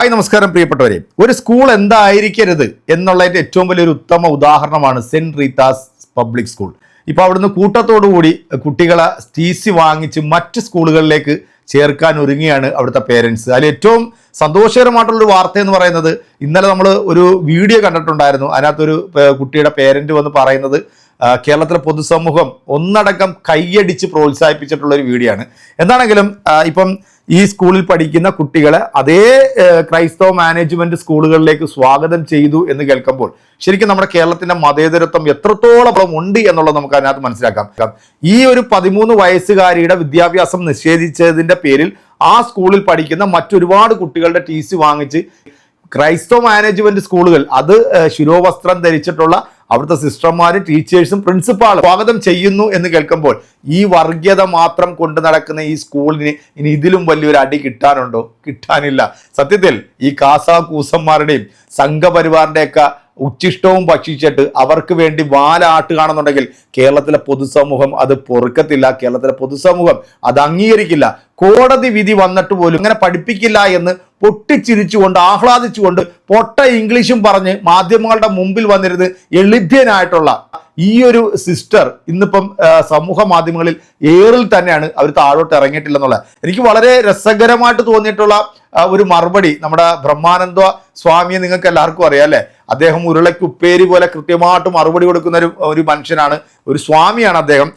Hi നമസ്കാരം പ്രിയപ്പെട്ടവരെ. ഒരു സ്കൂൾ എന്തായിരിക്കരുത് എന്നുള്ളതിന്റെ ഏറ്റവും വലിയൊരു ഉത്തമ ഉദാഹരണമാണ് സെന്റ് റീതാസ് പബ്ലിക് സ്കൂൾ. ഇപ്പോൾ അവിടുന്ന് കൂട്ടത്തോടു കൂടി കുട്ടികളെ ടി സി വാങ്ങിച്ച് മറ്റ് സ്കൂളുകളിലേക്ക് ചേർക്കാൻ ഒരുങ്ങിയാണ് അവിടുത്തെ പേരൻസ് അതിൽ ഏറ്റവും സന്തോഷകരമായിട്ടുള്ളൊരു വാർത്ത എന്ന് പറയുന്നത് ഇന്നലെ നമ്മൾ ഒരു വീഡിയോ കണ്ടിട്ടുണ്ടായിരുന്നു. അതിനകത്തൊരു കുട്ടിയുടെ പേരന്റ് വന്ന് പറയുന്നത് കേരളത്തിലെ പൊതുസമൂഹം ഒന്നടക്കം കൈയടിച്ച് പ്രോത്സാഹിപ്പിച്ചിട്ടുള്ളൊരു വീഡിയോ ആണ് എന്താണെങ്കിലും ഇപ്പം ഈ സ്കൂളിൽ പഠിക്കുന്ന കുട്ടികളെ അതേ ക്രൈസ്തവ മാനേജ്മെന്റ് സ്കൂളുകളിലേക്ക് സ്വാഗതം ചെയ്തു എന്ന് കേൾക്കുമ്പോൾ ശരിക്കും നമ്മുടെ കേരളത്തിന്റെ മതേതരത്വം എത്രത്തോളം ഉണ്ട് എന്നുള്ളത് നമുക്ക് അതിനകത്ത് മനസ്സിലാക്കാം. ഈ ഒരു പതിമൂന്ന് വയസ്സുകാരിയുടെ വിദ്യാഭ്യാസം നിഷേധിച്ചതിന്റെ പേരിൽ ആ സ്കൂളിൽ പഠിക്കുന്ന മറ്റൊരുപാട് കുട്ടികളുടെ ടി സി വാങ്ങിച്ച് ക്രൈസ്തവ മാനേജ്മെന്റ് സ്കൂളുകൾ അത് ശിരോവസ്ത്രം ധരിച്ചിട്ടുള്ള അവിടുത്തെ സിസ്റ്റർമാരും ടീച്ചേഴ്സും പ്രിൻസിപ്പാളും സ്വാഗതം ചെയ്യുന്നു എന്ന് കേൾക്കുമ്പോൾ ഈ വർഗീയത മാത്രം കൊണ്ട് നടക്കുന്ന ഈ സ്കൂളിന് ഇനി ഇതിലും വലിയൊരു അടി കിട്ടാനുണ്ടോ? കിട്ടാനില്ല. സത്യത്തിൽ ഈ കാസാ കൂസന്മാരുടെയും സംഘപരിവാറിന്റെയൊക്കെ ഉച്ചിഷ്ടവും ഭക്ഷിച്ചിട്ട് അവർക്ക് വേണ്ടി വാലാട്ടുകയാണെന്നുണ്ടെങ്കിൽ കേരളത്തിലെ പൊതുസമൂഹം അത് പൊറുക്കത്തില്ല കേരളത്തിലെ പൊതുസമൂഹം അത് അംഗീകരിക്കില്ല. കോടതി വിധി വന്നിട്ട് പോലും ഇങ്ങനെ പഠിപ്പിക്കില്ല എന്ന് പൊട്ടിച്ചിരിച്ചുകൊണ്ട് ആഹ്ലാദിച്ചുകൊണ്ട് പൊട്ട ഇംഗ്ലീഷും പറഞ്ഞ് മാധ്യമങ്ങളുടെ മുമ്പിൽ വന്നിരുന്ന് എളിഭ്യനായിട്ടുള്ള ഈ ഒരു സിസ്റ്റർ ഇന്നിപ്പം സമൂഹ മാധ്യമങ്ങളിൽ ഏറിൽ തന്നെയാണ് അവർ താഴോട്ട് ഇറങ്ങിയിട്ടില്ലെന്നുള്ളത് എനിക്ക് വളരെ രസകരമായിട്ട് തോന്നിയിട്ടുള്ള ഒരു മറുപടി നമ്മുടെ ബ്രഹ്മാനന്ദ സ്വാമിയെ നിങ്ങൾക്ക് എല്ലാവർക്കും അറിയാം അല്ലേ? അദ്ദേഹം ഉരുളയ്ക്ക് ഉപ്പേരി പോലെ കൃത്യമായിട്ട് മറുപടി കൊടുക്കുന്ന ഒരു ഒരു മനുഷ്യനാണ് ഒരു സ്വാമിയാണ് അദ്ദേഹം.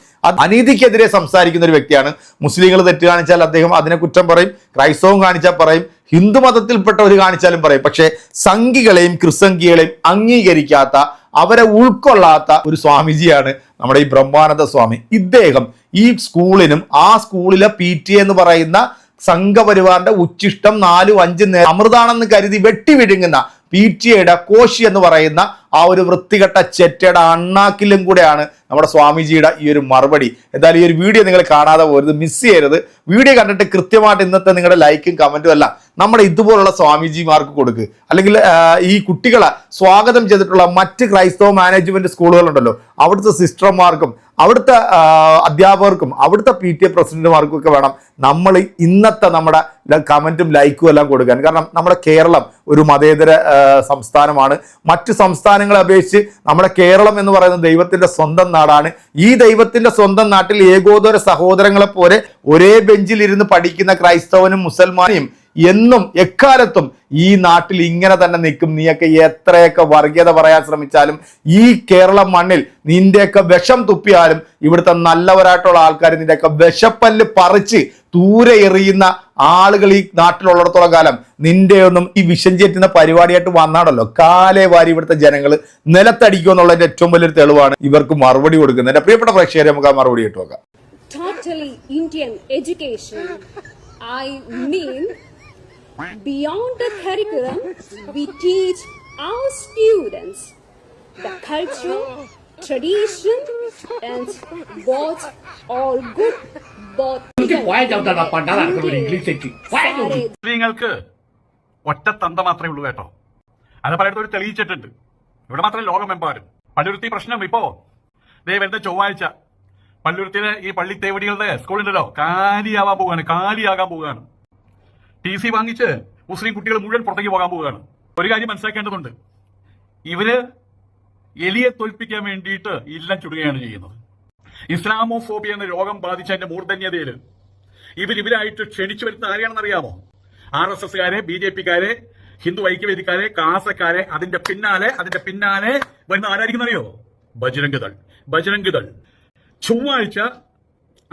അനീതിക്കെതിരെ സംസാരിക്കുന്ന ഒരു വ്യക്തിയാണ്. മുസ്ലിങ്ങൾ തെറ്റ് കാണിച്ചാൽ അദ്ദേഹം അതിനെ കുറ്റം പറയും ക്രൈസ്തവം കാണിച്ചാൽ പറയും ഹിന്ദു മതത്തിൽപ്പെട്ടവർ കാണിച്ചാലും പറയും. പക്ഷേ സംഘികളെയും ക്രിസംഖികളെയും അംഗീകരിക്കാത്ത അവരെ ഉൾക്കൊള്ളാത്ത ഒരു സ്വാമിജിയാണ് നമ്മുടെ ഈ ബ്രഹ്മാനന്ദ സ്വാമി. ഇദ്ദേഹം ഈ സ്കൂളിനും ആ സ്കൂളിലെ പി എന്ന് പറയുന്ന സംഘപരിവാറിന്റെ ഉച്ചിഷ്ടം നാലും അഞ്ചും നേരം അമൃതാണെന്ന് കരുതി വെട്ടി വിഴുങ്ങുന്ന പി ടി എയുടെ കോശി എന്ന് പറയുന്ന ആ ഒരു വൃത്തികെട്ട ചെറ്റയുടെ അണ്ണാക്കിലും കൂടെയാണ് നമ്മുടെ സ്വാമിജിയുടെ ഈ ഒരു മറുപടി. എന്തായാലും ഈ ഒരു വീഡിയോ നിങ്ങൾ കാണാതെ പോരുത് മിസ് ചെയ്യരുത്. വീഡിയോ കണ്ടിട്ട് കൃത്യമായിട്ട് ഇന്നത്തെ നിങ്ങളുടെ ലൈക്കും കമന്റും അല്ല നമ്മുടെ ഇതുപോലുള്ള സ്വാമിജിമാർക്ക് കൊടുക്കുക അല്ലെങ്കിൽ ഈ കുട്ടികളെ സ്വാഗതം ചെയ്തിട്ടുള്ള മറ്റ് ക്രൈസ്തവ മാനേജ്മെന്റ് സ്കൂളുകളുണ്ടല്ലോ അവിടുത്തെ സിസ്റ്റർമാർക്കും അവിടുത്തെ അധ്യാപകർക്കും അവിടുത്തെ പി ടി എ പ്രസിഡന്റുമാർക്കും ഒക്കെ വേണം നമ്മൾ ഇന്നത്തെ നമ്മുടെ കമന്റും ലൈക്കും എല്ലാം കൊടുക്കാൻ. കാരണം നമ്മുടെ കേരളം ഒരു മതേതര സംസ്ഥാനമാണ്. മറ്റ് സംസ്ഥാനങ്ങളെ അപേക്ഷിച്ച് നമ്മുടെ കേരളം എന്ന് പറയുന്നത് ദൈവത്തിന്റെ സ്വന്തം നാടാണ്. ഈ ദൈവത്തിന്റെ സ്വന്തം നാട്ടിൽ ഏകോദര സഹോദരങ്ങളെ പോലെ ഒരേ ബെഞ്ചിലിരുന്ന് പഠിക്കുന്ന ക്രൈസ്തവനും മുസൽമാനെയും എന്നും എക്കാലത്തും ഈ നാട്ടിൽ ഇങ്ങനെ തന്നെ നിൽക്കും. നീയൊക്കെ എത്രയൊക്കെ വർഗീയത പറയാൻ ശ്രമിച്ചാലും ഈ കേരള മണ്ണിൽ നിന്റെയൊക്കെ വിഷം തുപ്പിയാലും ഇവിടുത്തെ നല്ലവരായിട്ടുള്ള ആൾക്കാർ നിന്റെയൊക്കെ വിഷപ്പല്ല് പറിച്ച് ദൂരെ എറിയുന്ന ആളുകൾ ഈ നാട്ടിലുള്ളിടത്തോളം കാലം നിന്റെ ഒന്നും ഈ വിഷം ചേറ്റുന്ന പരിപാടിയായിട്ട് വന്നാണല്ലോ. കാലേ വാരി ഇവിടുത്തെ ജനങ്ങൾ നിലത്തടിക്കുക എന്നുള്ളതിന്റെ ഏറ്റവും വലിയൊരു തെളിവാണ് ഇവർക്ക് മറുപടി കൊടുക്കുന്നത്. എന്റെ പ്രിയപ്പെട്ട പ്രേക്ഷകരെ നമുക്ക് ആ മറുപടി കേട്ടു നോക്കാം. Totally Indian education. I mean, beyond the curriculum, we teach our students the culture, tradition, and what all good, both മുസ്ലിങ്ങൾക്ക് ഒറ്റ തന്ത മാത്രമേ ഉള്ളൂ കേട്ടോ. അത് പലയിടത്തും തെളിയിച്ചിട്ടുണ്ട്. ഇവിടെ മാത്രമേ ലോകമെമ്പാടും പള്ളുരുത്തി പ്രശ്നം ഇപ്പോ. ദേ വരുന്ന ചൊവ്വാഴ്ച പള്ളുരുത്തിയിലെ ഈ പള്ളി തേവടികളുടെ സ്കൂളുണ്ടല്ലോ. കാലിയാവാൻ പോവുകയാണ് കാലിയാകാൻ പോവുകയാണ്. ടി സി വാങ്ങിച്ച് മുസ്ലിം കുട്ടികൾ മുഴുവൻ പുറത്തേക്ക് പോകാൻ പോവുകയാണ്. ഒരു കാര്യം മനസ്സിലാക്കേണ്ടതുണ്ട്. ഇവർ എലിയെ തോൽപ്പിക്കാൻ വേണ്ടിയിട്ട് ഇല്ലം ചുടുകയാണ് ചെയ്യുന്നത്. ഇസ്ലാമോഫോബിയ എന്ന രോഗം ബാധിച്ചതിന്റെ മൂർധന്യതയിൽ ഇവർ ഇവരായിട്ട് ക്ഷണിച്ചു വരുന്ന ആരെയാണെന്നറിയാമോ ആർ എസ് എസ്കാരെ ബി ജെ പിക്കാരെ ഹിന്ദു ഐക്യവേദിക്കാരെ കാസക്കാരെ അതിന്റെ പിന്നാലെ അതിന്റെ പിന്നാലെ വരുന്ന ആരായിരിക്കും അറിയോ? ബജരംഗദൾ ബജരംഗദൾ ചൊവ്വാഴ്ച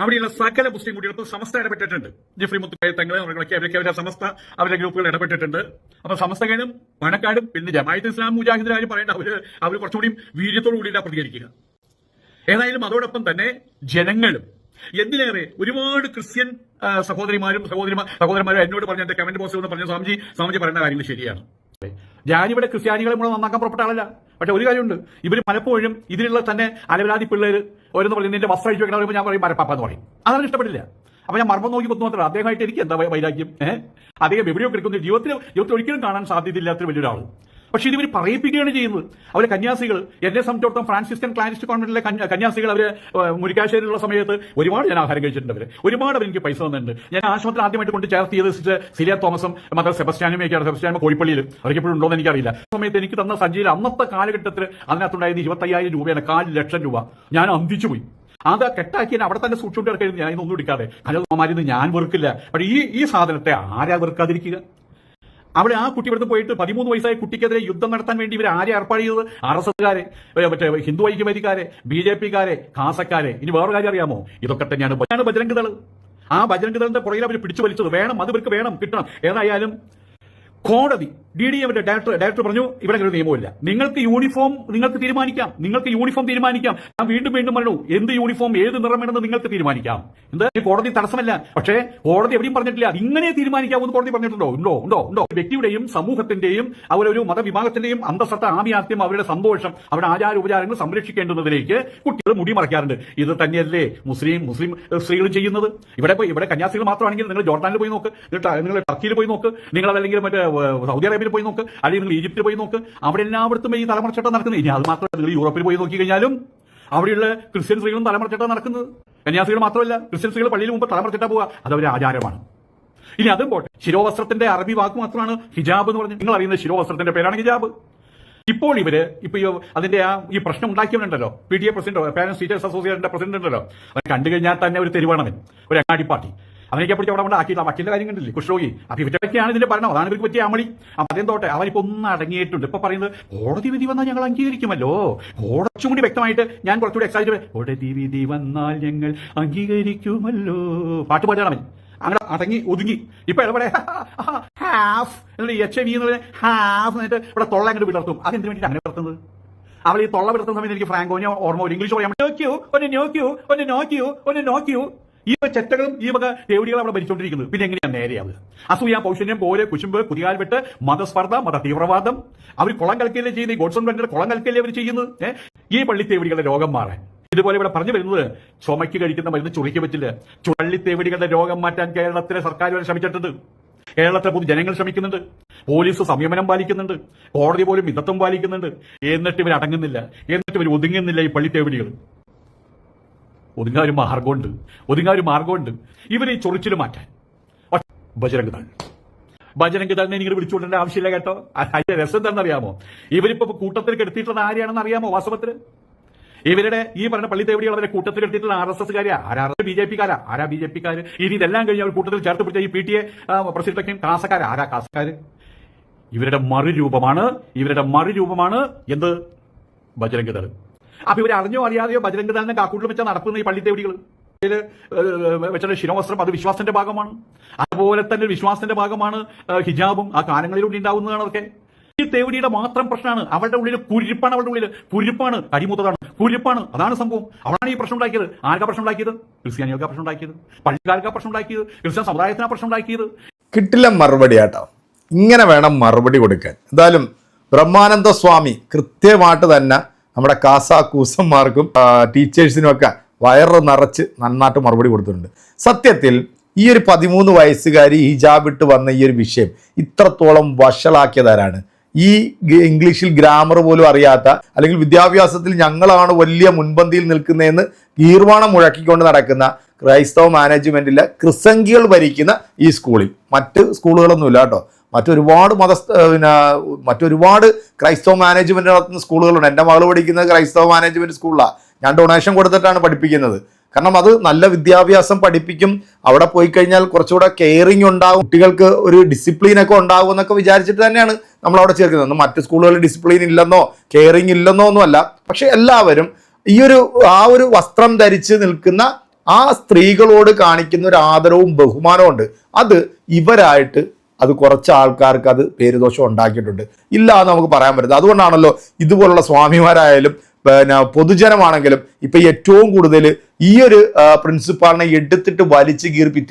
അവിടെയുള്ള സകല മുസ്ലിം കുട്ടികൾക്കും സമസ്ത ഇടപെട്ടിട്ടുണ്ട്. ജെഫ്രി മുത്തുക്കായ തങ്ങളെ അവരുടെ അവരൊക്കെ അവരുടെ സമസ്ത അവരുടെ ഗ്രൂപ്പുകൾ ഇടപെട്ടിട്ടുണ്ട്. അപ്പൊ സമസ്തകനും പണക്കാടും പിന്നെ ജമായത്ത് ഇസ്ലാം മുജാഹിദിന്റെ പറയേണ്ട അവർ അവർ കുറച്ചുകൂടി വീര്യത്തോടു കൂടിയിട്ടാണ് പ്രതികരിക്കുക. ഏതായാലും അതോടൊപ്പം തന്നെ ജനങ്ങളും എന്തിനേറെ ഒരുപാട് ക്രിസ്ത്യൻ സഹോദരിമാരും സഹോദരിമാർ സഹോദരന്മാരും എന്നോട് പറഞ്ഞ എന്റെ കമന്റ് ബോക്സിൽ നിന്ന് പറഞ്ഞ സ്വാമിജി സ്വാമിജി പറയുന്ന കാര്യങ്ങൾ ശരിയാണ്. ഞാനിവിടെ ക്രിസ്ത്യാനികളെ മുഴുവൻ നന്നാക്കാൻ പുറപ്പെട്ട ആളല്ല. പക്ഷെ ഒരു കാര്യമുണ്ട്. ഇവർ പലപ്പോഴും ഇതിലുള്ള തന്നെ അലവലാതി പിള്ളേർ ഓരോന്ന് പറയും നിന്റെ വസ്ത്രം അഴിച്ചു വെക്കണം ഞാൻ പറയും മരപ്പാപ്പ എന്ന് പറയും. അതാണ് ഇഷ്ടപ്പെടില്ല അപ്പൊ ഞാൻ മർമ്മം നോക്കി കൊത്തു മാത്രമല്ല അദ്ദേഹമായിട്ട് എനിക്ക് എന്താ വൈരാഗ്യം? ഏഹ്? അദ്ദേഹം എവിടെയോ കിടക്കുന്ന. ജീവിതത്തിൽ ജീവിതത്തിൽ ഒരിക്കലും കാണാൻ സാധ്യതയില്ലാത്ത വലിയൊരാൾ പക്ഷെ ഇത് ഇവർ പറയിപ്പിക്കുകയാണ് ചെയ്യുന്നത്. അവരെ കന്യാസികൾ എന്നെ സംബന്ധിച്ചിടത്തോളം ഫ്രാൻസിസ്കൻ ക്ലാനിസ്റ്റ് കോൺവെന്റിലെ കന്യാസികൾ ഏഹ്, മുരിക്കാശ്ശേരിയിലുള്ള സമയത്ത് ഒരുപാട് ഞാൻ ആഹാരം കഴിച്ചിട്ടുണ്ട് അവർ. ഒരുപാട് അവർ എനിക്ക് പൈസ തന്നിട്ടുണ്ട്. ഞാൻ ആശുപത്രി ആദ്യമായിട്ട് കൊണ്ട് ചേർത്തിയത് സിലിയ തോമസും മദർ സെബസ്റ്റാനും ഒക്കെയാണ് സെബസ്റ്റാനും കോഴിപ്പള്ളിയിൽ അവർക്ക് എപ്പോഴും ഉണ്ടോ എന്ന് എനിക്കറിയില്ല സമയത്ത് എനിക്ക് തന്ന സഞ്ചിയിൽ അന്നത്തെ കാലഘട്ടത്തിൽ അതിനകത്തുണ്ടായത് ഇരുപത്തയ്യായിരം രൂപയാണ് കാൽ ലക്ഷം രൂപ. ഞാൻ അന്തിച്ചു പോയി. അത് കെട്ടാക്കി അവിടെ തന്നെ സൂക്ഷിച്ചുകൊണ്ട് കിടക്കരുത് ഞാൻ ഇതൊന്നും എടുക്കാതെ. കലമാരിന്ന് ഞാൻ വെറുക്കില്ല. പക്ഷേ ഈ ഈ സാധനത്തെ ആരാ വെറുക്കാതിരിക്കുക? അവിടെ ആ കുട്ടി ഇവിടുന്ന് പോയിട്ട് പതിമൂന്ന് വയസ്സായ കുട്ടിക്കെതിരെ യുദ്ധം നടത്താൻ വേണ്ടി ഇവർ ആരെ ഏർപ്പാട് ചെയ്തത്? ആർ എസ് എസ്കാരെ മറ്റേ ഹിന്ദു ഐക്യവേദിക്കാരെ ബി ജെ പിക്കാരെ കാസക്കാരെ ഇനി വേറൊരു കാര്യം അറിയാമോ? ഇതൊക്കെ തന്നെയാണ് ബജരംഗ് ദൾ ആ ബജരംഗ് ദളിന്റെ പുറകിൽ അവർ പിടിച്ചു വലിച്ചത്. വേണം അത് ഇവർക്ക് വേണം കിട്ടണം. ഏതായാലും കോടതി ഡി ഡി എമ്മിന്റെ ഡയറക്ടർ ഡയറക്ടർ പറഞ്ഞു ഇവിടെ ഒരു നിയമമില്ല നിങ്ങൾക്ക് യൂണിഫോം നിങ്ങൾക്ക് തീരുമാനിക്കാം. നിങ്ങൾക്ക് യൂണിഫോം തീരുമാനിക്കാം. ഞാൻ വീണ്ടും വീണ്ടും പറഞ്ഞു എന്ത് യൂണിഫോം ഏത് നിറം വേണമെന്ന് നിങ്ങൾക്ക് തീരുമാനിക്കാം. എന്ത്? കോടതി തടസ്സമല്ല. പക്ഷേ കോടതി എവിടെയും പറഞ്ഞിട്ടില്ല. ഇങ്ങനെ തീരുമാനിക്കാമെന്ന് കോടതി പറഞ്ഞിട്ടുണ്ടോ? ഉണ്ടോ? ഉണ്ടോ? ഉണ്ടോ? വ്യക്തിയുടെയും സമൂഹത്തിന്റെയും അവരൊരു മതവിഭാഗത്തിന്റെയും അന്തസ്സത്ത ആഭിയാത്യം അവരുടെ സന്തോഷം അവരുടെ ആചാര ഉപചാരങ്ങൾ സംരക്ഷിക്കേണ്ടുന്നതിലേക്ക് കുട്ടികൾ മുടി മറയ്ക്കാറുണ്ട്. ഇത് തന്നെയല്ലേ മുസ്ലിം മുസ്ലിം സ്ത്രീകൾ ചെയ്യുന്നത്? ഇവിടെ ഇവിടെ കന്യാസ്ത്രീകൾ മാത്രമാണെങ്കിൽ നിങ്ങൾ ജോർദാനിൽ പോയി നോക്ക്. നിങ്ങൾ ടർക്കിയിൽ പോയി നോക്ക്. നിങ്ങൾ അതല്ലെങ്കിൽ മറ്റേ സൗദി അറേബ്യയിൽ പോയി നോക്ക് അല്ലെങ്കിൽ നിങ്ങൾ ഈജിപ്തിൽ പോയി നോക്ക്. അവിടെ എല്ലായിടത്തും ഈ തലമുറച്ചട്ടം നടക്കുന്നത്. ഇനി അത് മാത്രമല്ല നിങ്ങൾ യൂറോപ്പിൽ പോയി നോക്കി കഴിഞ്ഞാലും അവിടെയുള്ള ക്രിസ്ത്യൻ സ്ത്രീകളും തലമുറച്ചട്ടം നടക്കുന്നത്. കന്യാസ്ത്രീകൾ മാത്രമല്ല ക്രിസ്ത്യൻ സ്ത്രീകൾ പള്ളിയിൽ മുമ്പ് തലമുറച്ചിട്ട പോവുക. അത് അവരുടെ ആചാരമാണ്. ഇനി അതും പോട്ടെ. ശിരോവസ്ത്രത്തിന്റെ അറബി വാക്ക് മാത്രമാണ് ഹിജാബ് എന്ന് പറഞ്ഞ് നിങ്ങൾ അറിയുന്ന ശിരോവസ്ത്രത്തിന്റെ പേരാണ് ഹിജാബ്. ഇപ്പോൾ ഇവർ ഇപ്പൊ അതിന്റെ ആ ഈ പ്രശ്നം ഉണ്ടാക്കിയവനുണ്ടല്ലോ P T A president parents teachers അസോസിയേഷന്റെ പ്രസിഡന്റ് ഉണ്ടല്ലോ അത് കണ്ടു കഴിഞ്ഞാൽ തന്നെ ഒരു തെരുവാണവൻ. ഒരു അങ്ങാടി പാർട്ടി. അവനൊക്കെ പിടിച്ച് അവിടെ കൊണ്ട് ആക്കിയില്ല വക്കീലിന്റെ കാര്യം കണ്ടില്ലേ? കുഷ്രോഗി അപ്പൊ ഇവറ്റൊക്കെയാണ് ഇതിന്റെ ഭരണം. അതാണ് ഇവർക്ക് പറ്റിയ അമളി. അതേ തോട്ടെ. അവനിപ്പോ ഒന്ന് അടങ്ങിയിട്ടുണ്ട്. ഇപ്പൊ പറയുന്നത് കോടതി വിധി വന്നാൽ ഞങ്ങൾ അംഗീകരിക്കുമല്ലോ. കുറച്ചും കൂടി വ്യക്തമായിട്ട് ഞാൻ കുറച്ചുകൂടി എക്സൈറ്റ് കോടതി വിധി വന്നാൽ ഞങ്ങൾ അംഗീകരിക്കുമല്ലോ. പാട്ട് പാടുകയാണ് അവൻ. അങ്ങനെ അടങ്ങി ഒതുങ്ങി. ഇപ്പൊ ഇവിടെ ഹാഫ് എച്ച് വി എന്ന് പറഞ്ഞാൽ ഹാഫ് എന്നിട്ട് ഇവിടെ തൊള്ള അങ്ങോട്ട് വിടർത്തും. അതെന്തിനു വേണ്ടിയിട്ട് അങ്ങനെ വിടർത്തുന്നത്? അവൾ ഈ തൊള്ള വിടർത്തുന്ന സമയത്ത് എനിക്ക് ഫ്രാങ്കോനെ ഓർമ്മ ഒരു ഇംഗ്ലീഷ് പറയാൻ നോക്കിയോ ഒന്ന് നോക്കിയോ ഒന്ന് നോക്കിയോ ഒന്ന് നോക്കിയോ. ഈ ചെറ്റകളും ഈ വക തേവടികളും അവിടെ ഭരിച്ചുകൊണ്ടിരിക്കുന്നത് പിന്നെ എങ്ങനെയാണ് നേരെയാവുക? അസൂയ പൗഷന്യം പോലെ കുശുമ്പ് കുതികാൽ വെട്ട് മതസ്പർദ്ധ മത തീവ്രവാദം അവർ കുളം കലക്കല്ലേ ചെയ്യുന്നത്? ഗോഡ്സൺ ബ്രണ്ടിന്റെ കുളം കലക്കല്ലേ അവർ ചെയ്യുന്നത്? ഈ പള്ളി തേവടികളുടെ രോഗം മാറാൻ. ഇതുപോലെ ഇവിടെ പറഞ്ഞു വരുന്നത് ചുമയ്ക്ക് കഴിക്കുന്ന മരുന്ന് ചുറിക്ക് പറ്റില്ല. ചുഴലിത്തേവടികളുടെ രോഗം മാറ്റാൻ കേരളത്തിലെ സർക്കാർ വരെ ശ്രമിച്ചിട്ടുണ്ട്. കേരളത്തിലെ പൊതുജനങ്ങൾ ശ്രമിക്കുന്നുണ്ട്. പോലീസ് സംയമനം പാലിക്കുന്നുണ്ട്. കോടതി പോലും മിതത്വം പാലിക്കുന്നുണ്ട്. എന്നിട്ട് ഇവർ അടങ്ങുന്നില്ല. എന്നിട്ട് ഇവർ ഒതുങ്ങുന്നില്ല ഈ പള്ളിത്തേവടികൾ ഒതുങ്ങാൻ ഒരു മാർഗമുണ്ട് ഒതുങ്ങാൻ ഒരു മാർഗമുണ്ട് ഇവരെ ചൊറിച്ചിൽ മാറ്റാൻ. ഒറ്റ ബജരംഗ് ദൾ ബജരംഗ് ദളിനെ നിങ്ങൾ വിളിച്ചുകൊണ്ടേണ്ട ആവശ്യമില്ല കേട്ടോ. അതിന്റെ രസം എന്താണെന്ന് അറിയാമോ ഇവരിപ്പോ കൂട്ടത്തിൽ കെടുത്തിയിട്ടുള്ളത് ആരെയാണെന്ന് അറിയാമോ വാസ്തവത്തിൽ ഇവരുടെ ഈ പറഞ്ഞ പള്ളി തേവടികൾ അവരുടെ കൂട്ടത്തിൽ എടുത്തിട്ടുള്ള ആർ എസ് എസ്കാരാ ആരാ ബി ജെ പിക്കാരാ? ആരാ ബി ജെ പിക്കാർ ഇനി ഇതെല്ലാം കഴിഞ്ഞ് അവർ കൂട്ടത്തിൽ ചേർത്ത് പിടിച്ച ഈ പി ടി എ പ്രസിഡന്റൊക്കെയും കാസക്കാരാ ആരാ കാസക്കാര് ഇവരുടെ മറുരൂപമാണ്. ഇവരുടെ മറുരൂപമാണ് എന്ത്? ബജരംഗ് ദൾ അപ്പൊ ഇവർ അറിഞ്ഞോ അറിയാതെയോ ബജരംഗ് ദളിനെ കാക്കൂട്ടിൽ വെച്ചാൽ നടക്കുന്ന ഈ പള്ളി തേവടികൾ ഇതിൽ, വെച്ചുള്ള ശിരോവസ്ത്രം അത് വിശ്വാസത്തിന്റെ ഭാഗമാണ്. അതുപോലെ തന്നെ വിശ്വാസത്തിന്റെ ഭാഗമാണ് ഹിജാബും ആ കാലങ്ങളിലൂടെ ഉണ്ടാവുന്നതാണ് അതൊക്കെ. ഈ തേവടിയുടെ മാത്രം പ്രശ്നമാണ്. അവളുടെ ഉള്ളിൽ കുരിപ്പാണ് അവളുടെ ഉള്ളിൽ കുരിപ്പാണ് അടിമൂത്തതാണ് കുരിപ്പാണ്. അതാണ് സംഭവം. അവളാണ് ഈ പ്രശ്നം ഉണ്ടാക്കിയത്. ആർക്കാ പ്രശ്നം ഉണ്ടാക്കിയത്? ക്രിസ്ത്യാനികൾക്ക് പ്രശ്നം ഉണ്ടാക്കിയത്. പള്ളിക്കാർക്ക് പ്രശ്നം ഉണ്ടാക്കിയത്. ക്രിസ്ത്യൻ സമുദായത്തിനാ പ്രശ്നം ഉണ്ടാക്കിയത്. കിട്ടില്ല മറുപടി ആട്ടോ. ഇങ്ങനെ വേണം മറുപടി കൊടുക്കാൻ. എന്തായാലും ബ്രഹ്മാനന്ദ സ്വാമി കൃത്യമായിട്ട് തന്നെ നമ്മുടെ കാസ കൂസന്മാർക്കും ടീച്ചേഴ്സിനും ഒക്കെ വയറ് നിറച്ച് നന്നായിട്ട് മറുപടി കൊടുത്തിട്ടുണ്ട്. സത്യത്തിൽ ഈ ഒരു പതിമൂന്ന് വയസ്സുകാരി ഹിജാബ് ഇട്ട് വന്ന ഈ ഒരു വിഷയം ഇത്രത്തോളം വഷളാക്കിയതാരാണ്? ഈ ഇംഗ്ലീഷിൽ ഗ്രാമർ പോലും അറിയാത്ത അല്ലെങ്കിൽ വിദ്യാഭ്യാസത്തിൽ ഞങ്ങളാണ് വലിയ മുൻപന്തിയിൽ നിൽക്കുന്നതെന്ന് ഗീർവാണം മുഴക്കിക്കൊണ്ട് നടക്കുന്ന ക്രൈസ്തവ മാനേജ്മെന്റിലെ ക്രിസംഖികൾ ഭരിക്കുന്ന ഈ സ്കൂളിൽ. മറ്റ് സ്കൂളുകളൊന്നുമില്ല കേട്ടോ. മറ്റൊരുപാട് മത പിന്നെ മറ്റൊരുപാട് ക്രൈസ്തവ മാനേജ്മെന്റ് നടത്തുന്ന സ്കൂളുകളുണ്ട്. എന്റെ മകൾ പഠിക്കുന്നത് ക്രൈസ്തവ മാനേജ്മെന്റ് സ്കൂളിലാണ് ഞാൻ ഡൊണേഷൻ കൊടുത്തിട്ടാണ് പഠിപ്പിക്കുന്നത്. കാരണം അത് നല്ല വിദ്യാഭ്യാസം പഠിപ്പിക്കും. അവിടെ പോയി കഴിഞ്ഞാൽ കുറച്ചുകൂടെ കെയറിങ് ഉണ്ടാകും കുട്ടികൾക്ക് ഒരു ഡിസിപ്ലിൻ ഒക്കെ ഉണ്ടാകും എന്നൊക്കെ വിചാരിച്ചിട്ട് തന്നെയാണ് നമ്മൾ അവിടെ ചേർക്കുന്നത്. മറ്റ് സ്കൂളുകളിൽ ഡിസിപ്ലിൻ ഇല്ലെന്നോ കെയറിങ് ഇല്ലെന്നോ ഒന്നുമല്ല പക്ഷെ എല്ലാവരും ഈ ഒരു ആ ഒരു വസ്ത്രം ധരിച്ച് നിൽക്കുന്ന ആ സ്ത്രീകളോട് കാണിക്കുന്ന ഒരു ആദരവും ബഹുമാനവും ഉണ്ട്. അത് ഇവരായിട്ട് അത് കുറച്ച് ആൾക്കാർക്ക് അത് പേരുദോഷം ഉണ്ടാക്കിയിട്ടുണ്ട്. ഇല്ല എന്ന് നമുക്ക് പറയാൻ പറ്റില്ല. അതുകൊണ്ടാണല്ലോ ഇതുപോലുള്ള സ്വാമിമാരായാലും പിന്നെ പൊതുജനമാണെങ്കിലും ഇപ്പൊ ഏറ്റവും കൂടുതൽ ഈ ഒരു പ്രിൻസിപ്പാളിനെ എടുത്തിട്ട് വലിച്ചു കീറി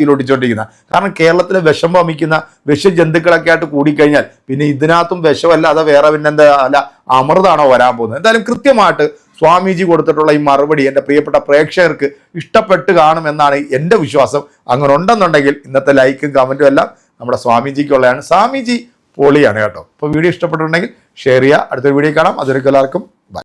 കാരണം കേരളത്തിലെ വിഷം വമിക്കുന്ന വിഷജന്തുക്കളൊക്കെ ആയിട്ട് കൂടിക്കഴിഞ്ഞാൽ പിന്നെ ഇതിനകത്തും വിഷമല്ലാതെ വേറെ പിന്നെന്താ അല്ല അമൃതാണോ വരാൻ പോകുന്നത്. എന്തായാലും കൃത്യമായിട്ട് സ്വാമിജി കൊടുത്തിട്ടുള്ള ഈ മറുപടി എന്റെ പ്രിയപ്പെട്ട പ്രേക്ഷകർക്ക് ഇഷ്ടപ്പെട്ട് കാണുമെന്നാണ് എന്റെ വിശ്വാസം. അങ്ങനെ ഉണ്ടെന്നുണ്ടെങ്കിൽ ഇന്നത്തെ ലൈക്കും കമന്റും എല്ലാം നമ്മുടെ സ്വാമിജിക്കുള്ളതാണ്. സ്വാമിജി പൊളിയാണ് കേട്ടോ. അപ്പോൾ വീഡിയോ ഇഷ്ടപ്പെട്ടിട്ടുണ്ടെങ്കിൽ ഷെയർ ചെയ്യുക. അടുത്തൊരു വീഡിയോ കാണാം. അതൊരു എല്ലാവർക്കും